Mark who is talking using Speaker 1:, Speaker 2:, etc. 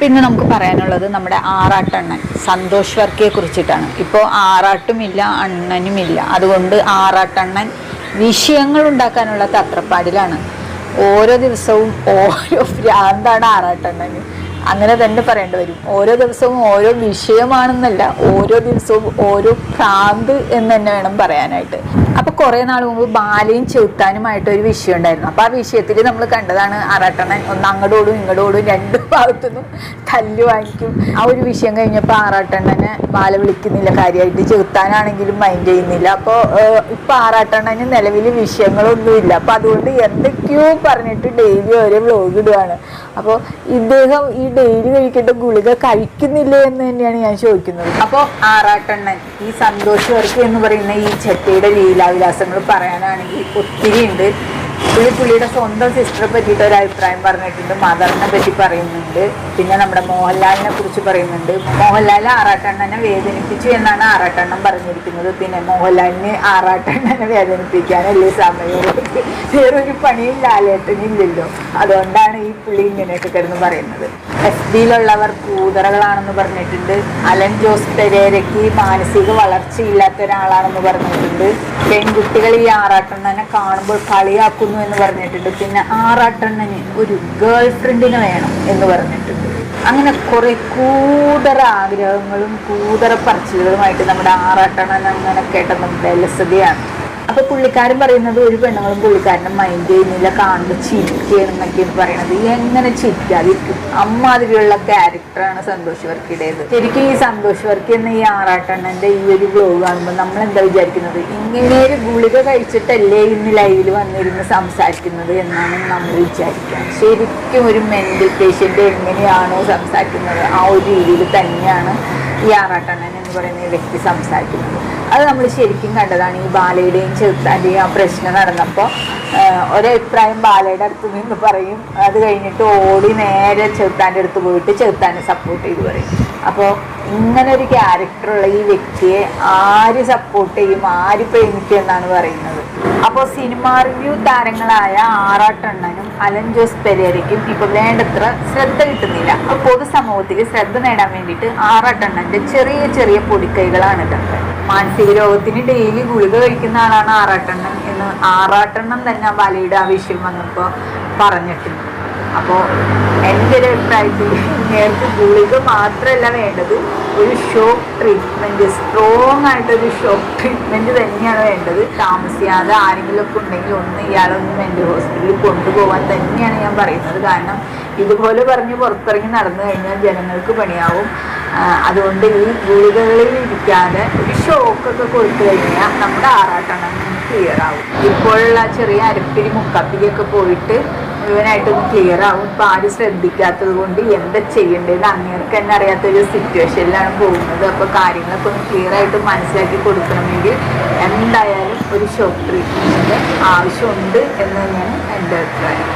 Speaker 1: അപ്പം ഇന്ന് നമുക്ക് പറയാനുള്ളത് നമ്മുടെ ആറാട്ടണ്ണൻ സന്തോഷ് വർക്കിയെ കുറിച്ചിട്ടാണ്. ഇപ്പോൾ ആറാട്ടുമില്ല അണ്ണനുമില്ല. അതുകൊണ്ട് ആറാട്ടണ്ണൻ വിഷയങ്ങൾ ഉണ്ടാക്കാനുള്ള തത്രപ്പാടിലാണ്. ഓരോ ദിവസവും ഓരോ ഭ്രാന്താണ് ആറാട്ടണ്ണന്. അങ്ങനെ തന്നെ പറയേണ്ടി വരും. ഓരോ ദിവസവും ഓരോ വിഷയമാണെന്നല്ല ഓരോ ദിവസവും ഓരോ ഭ്രാന്ത് എന്ന് തന്നെ വേണം പറയാനായിട്ട്. അപ്പൊ കുറെ നാൾ മുമ്പ് ബാലയും ചെറുത്താനുമായിട്ട് ഒരു വിഷയം ഉണ്ടായിരുന്നു. അപ്പൊ ആ വിഷയത്തിൽ നമ്മൾ കണ്ടതാണ് ആറാട്ടണൻ ഒന്ന് അങ്ങോട്ടോടും ഇങ്ങോട്ടോടും രണ്ട് ഭാഗത്തുനിന്നും തല്ല് വാങ്ങിക്കും. ആ ഒരു വിഷയം കഴിഞ്ഞപ്പോൾ ആറാട്ടണ്ണനെ ബാല വിളിക്കുന്നില്ല. കാര്യമായിട്ട് ചെറുത്താനാണെങ്കിലും മൈൻഡ് ചെയ്യുന്നില്ല. അപ്പോൾ ഇപ്പൊ ആറാട്ടണ്ണന് നിലവിൽ വിഷയങ്ങളൊന്നുമില്ല അപ്പൊ അതുകൊണ്ട് എന്തൊക്കെയോ പറഞ്ഞിട്ട് ഡെയിലി ഓരോ വ്ലോഗ് ഇടുകയാണ് അപ്പോൾ ഇദ്ദേഹം ഈ ഡെയിലി കഴിക്കേണ്ട ഗുളിക കഴിക്കുന്നില്ലേ എന്ന് തന്നെയാണ് ഞാൻ ചോദിക്കുന്നത്. അപ്പോൾ ആറാട്ടണ്ണൻ ഈ സന്തോഷ് വർക്ക് എന്ന് പറയുന്ന ഈ ചെട്ടിയുടെ ലീലാവിലാസങ്ങൾ പറയാനാണെങ്കിൽ ഒത്തിരി ഉണ്ട് പുള്ളി പുള്ളിയുടെ സ്വന്തം സിസ്റ്ററെ പറ്റിയിട്ട് ഒരു അഭിപ്രായം പറഞ്ഞിട്ടുണ്ട് മദറിനെ പറ്റി പറയുന്നുണ്ട്. പിന്നെ നമ്മുടെ മോഹൻലാലിനെ കുറിച്ച് പറയുന്നുണ്ട്. മോഹൻലാൽ ആറാട്ടണ്ണനെ വേദനിപ്പിച്ചു എന്നാണ് ആറാട്ടണ്ണൻ പറഞ്ഞിരിക്കുന്നത്. പിന്നെ മോഹൻലാലിന് ആറാട്ടണ്ണനെ വേദനിപ്പിക്കാനല്ലേ സമയം വേറൊരു പണിയും ലാലേട്ടനില്ലല്ലോ. അതുകൊണ്ടാണ് ഈ പുള്ളി ഇങ്ങനെയൊക്കെ കിടന്ന് പറയുന്നത്. എസ് ഡിയിലുള്ളവർ കൂതറകളാണെന്ന് പറഞ്ഞിട്ടുണ്ട്. അലൻ ജോസ് പെരേരയ്ക്ക് മാനസിക വളർച്ചയില്ലാത്ത ഒരാളാണെന്ന് പറഞ്ഞിട്ടുണ്ട്. പെൺകുട്ടികൾ ഈ ആറാട്ടണ്ണനെ കാണുമ്പോൾ കളിയാക്കുന്നു എന്ന് പറഞ്ഞിട്ടുണ്ട്. പിന്നെ ആറാട്ടണ്ണന് ഒരു ഗേൾ ഫ്രണ്ടിന് വേണം എന്ന് പറഞ്ഞിട്ടുണ്ട്. അങ്ങനെ കുറെ കൂതറ ആഗ്രഹങ്ങളും കൂതറ പറച്ചിലുകളുമായിട്ട് നമ്മുടെ ആറാട്ടണ്ണൻ അങ്ങനെ കേട്ടെന്ന് ബലസതയാണ് അപ്പൊ പുള്ളിക്കാരൻ പറയുന്നത് ഒരു പെണ്ണുങ്ങളും പുള്ളിക്കാരനെ മൈൻഡ് ചെയ്യുന്നില്ല കാണുമ്പോൾ ചിരിക്കുകയാണ് എന്നൊക്കെയാണ് പറയുന്നത് എങ്ങനെ ചിരിക്കാതിരിക്കും? അമ്മാതിരിയുള്ള ക്യാരക്ടറാണ് സന്തോഷ് വർക്കിയുടേത്. ശരിക്കും ഈ സന്തോഷ് വർക്കി എന്ന ഈ ആറാട്ടണ്ണന്റെ ഈ ഒരു ബ്ലോഗ് കാണുമ്പോൾ നമ്മൾ എന്താ വിചാരിക്കുന്നത്? ഇങ്ങനെ ഒരു ഗുളിക കഴിച്ചിട്ടല്ലേ ഇന്ന് ലൈവിൽ വന്നിരുന്ന് സംസാരിക്കുന്നത് എന്നാണ് നമ്മൾ വിചാരിക്കുക. ശരിക്കും ഒരു മെന്റൽ പേഷ്യന്റ് എങ്ങനെയാണോ സംസാരിക്കുന്നത് ആ ഒരു രീതിയിൽ തന്നെയാണ് ഈ ആറാട്ടണ്ണൻ എന്ന് പറയുന്ന വ്യക്തി സംസാരിക്കുന്നത്. അത് നമ്മൾ ശരിക്കും കണ്ടതാണ് ഈ ബാലയുടെയും ചെറുത്താന്റെയും ആ പ്രശ്നം നടന്നപ്പോൾ. ഒരഭിപ്രായം ബാലയുടെ അടുത്ത് നിന്ന് പറയും. അത് കഴിഞ്ഞിട്ട് ഓടി നേരെ ചെറുത്താന്റെ അടുത്ത് പോയിട്ട് ചെറുത്താനെ സപ്പോർട്ട് ചെയ്ത് പറയും. അപ്പോൾ ഇങ്ങനെ ഒരു ക്യാരക്ടറുള്ള ഈ വ്യക്തിയെ ആര് സപ്പോർട്ട് ചെയ്യും ആര് പ്രേമിക്കും എന്നാണ് പറയുന്നത്. അപ്പോൾ സിനിമ റിവ്യൂ താരങ്ങളായ ആറാട്ടണ്ണനും അലൻ ജോസ് പെരേരയ്ക്കും ഇപ്പൊ വേണ്ടത്ര ശ്രദ്ധ കിട്ടുന്നില്ല. അപ്പോൾ പൊതുസമൂഹത്തിൽ ശ്രദ്ധ നേടാൻ വേണ്ടിയിട്ട് ആറാട്ടണ്ണന്റെ ചെറിയ ചെറിയ പൊടിക്കൈകളാണ് ഇതൊക്കെ. മാനസിക രോഗത്തിന് ഡെയിലി ഗുളിക കഴിക്കുന്ന ആളാണ് ആറാട്ടെണ്ണൻ എന്ന് ആറാട്ടെണ്ണം തന്നെ ബാലയുടെ ആ വിഷയം വന്നപ്പോൾ പറഞ്ഞിട്ടുണ്ട്. അപ്പോൾ എന്റെ ഒരു അഭിപ്രായത്തിൽ നേരത്തെ ഗുളിക മാത്രമല്ല വേണ്ടത് ഒരു ഷോക്ക് ട്രീറ്റ്മെന്റ് സ്ട്രോങ് ആയിട്ടൊരു ഷോക്ക് ട്രീറ്റ്മെന്റ് തന്നെയാണ് വേണ്ടത്. താമസിയാതെ ആരെങ്കിലുമൊക്കെ ഉണ്ടെങ്കിൽ ഒന്ന് ഇയാളൊന്ന് മെന്റൽ ഹോസ്പിറ്റലിൽ കൊണ്ടുപോകാൻ തന്നെയാണ് ഞാൻ പറയുന്നത്. കാരണം ഇതുപോലെ പറഞ്ഞ് പുറത്തിറങ്ങി നടന്നു കഴിഞ്ഞാൽ ജനങ്ങൾക്ക് പണിയാവും. അതുകൊണ്ട് ഈ ഗുളികകളിൽ ഇരിക്കാതെ ഒരു ഷോക്കൊക്കെ കൊടുത്തു കഴിഞ്ഞാൽ നമ്മുടെ ആറാട്ടണം ക്ലിയർ ആവും. ഇപ്പോഴുള്ള ചെറിയ അരപ്പിരി മുക്കപ്പിരിയൊക്കെ പോയിട്ട് മുഴുവനായിട്ടൊന്ന് ക്ലിയർ ആവും. ഇപ്പം ആരും ശ്രദ്ധിക്കാത്തത് കൊണ്ട് എന്താ ചെയ്യേണ്ടത് അങ്ങേർക്ക് തന്നെ അറിയാത്ത ഒരു സിറ്റുവേഷനിലാണ് പോകുന്നത്. അപ്പോൾ കാര്യങ്ങളൊക്കെ ഒന്ന് ക്ലിയർ ആയിട്ട് മനസ്സിലാക്കി കൊടുക്കണമെങ്കിൽ എന്തായാലും ഒരു ഷോക്ക് ട്രീറ്റ്മെന്റിന്റെ ആവശ്യമുണ്ട് എന്ന് തന്നെയാണ് എന്റെ അഭിപ്രായം.